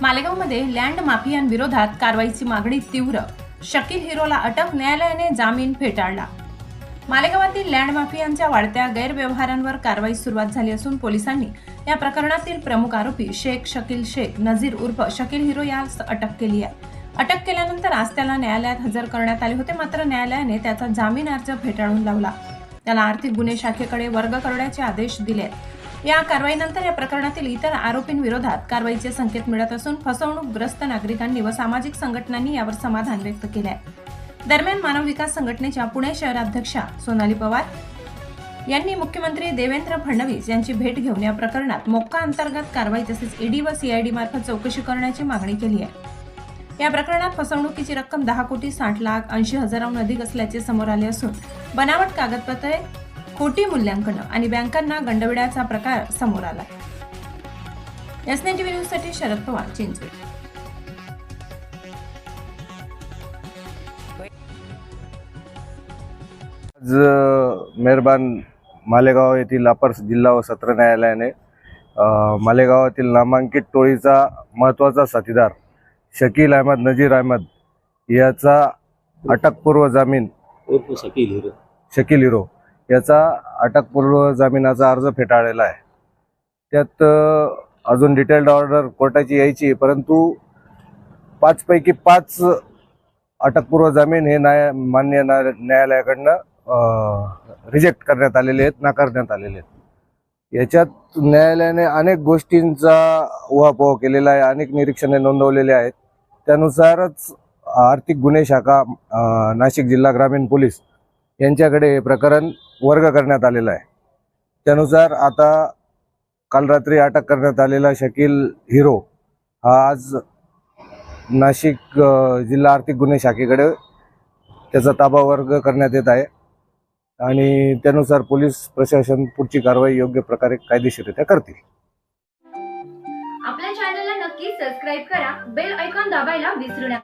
मालेगावमध्ये land माफियांविरोधात कारवाईची मागणी तीव्र. शकील हिरोला अटक न्यायालयाने जामीन फेटाळला. मालेगावातील लँड माफियांच्या वाढत्या गैरव्यवहारांवर कारवाई सुरुवात झाली असून पोलिसांनी या प्रकरणातील प्रमुख आरोपी शेख शकील शेख नझीर उर्फ शकील हिरो यास अटक केली आहे. अटक केल्यानंतर आज त्याला न्यायालयात हजर करण्यात आले होते मात्र न्यायालयाने त्याचा जामीन अर्ज फेटाळून लावला. त्याला आर्थिक गुन्हे शाखेकडे वर्ग करण्याचे आदेश दिले. आहेत. या कारवाईनंतर या प्रकरणातील इतर आरोपींविरोधात कारवाईचे संकेत मिळत असून फसवणूकग्रस्त नागरिकांनी व सामाजिक संघटनांनी यावर समाधान व्यक्त केले आहे दरम्यान मानव विकास संघटनेच्या पुणे शहराध्यक्षा सोनाली पवार यांनी मुख्यमंत्री देवेंद्र फडणवीस यांची भेट घेऊन या प्रकरणात मोक्का अंतर्गत कारवाई तसेच ईडी व सीआयडी मार्फत चौकशी करण्याची मागणी केली आहे. या प्रकरणात फसवणुकीची रक्कम दहा कोटी साठ लाख ऐंशी हजाराहून अधिक असल्याचे समोर आले असून बनावट कागदपत्रे खोटी मूल्यांकन आणि बँकांना गंडविड्याचा प्रकार समोर आला. एस टीव्ही न्यूजसाठी शरद पवार चिंचवड. आज मेहरबान मालेगाव येथील अपर जिल्हा व सत्र न्यायालयाने मालेगावातील नामांकित टोळीचा महत्त्वाचा साथीदार शकील अहमद नजीर अहमद याचा अटकपूर्व जामीन शकील हिरो. शकील हिरो. याचा अटकपूर्व जामिनाचा अर्ज फेटाळलेला आहे. त्यात अजून डिटेल्ड ऑर्डर कोर्टाची यायची परंतु पाचपैकी पाच अटकपूर्व जामीन हे न्याय मान्य न्याय- न्यायालयाकडनं रिजेक्ट करण्यात आलेले आहेत नाकारण्यात आलेले आहेत. याच्यात न्यायालयाने अनेक गोष्टींचा उहापोह केलेला आहे अनेक निरीक्षणे नोंदवलेले आहेत. त्यानुसारच आर्थिक गुन्हे शाखा नाशिक जिल्हा ग्रामीण पोलीस यांच्याकडे हे प्रकरण वर्ग करण्यात आलेला आहे. त्यानुसार आता काल रात्री अटक करण्यात आलेला शकील हिरो हा आज नाशिक जिल्हा आर्थिक गुन्हे शाखेकडे त्याचा ताबा वर्ग करण्यात येत आहे. आणि त्यानुसार पोलीस प्रशासन पुढची कारवाई योग्य प्रकारे कायदेशीररित्या करतील. आपल्या चॅनलला नक्की सबस्क्राईब करा. बेल ऐकॉन दाबायला विसरू नका.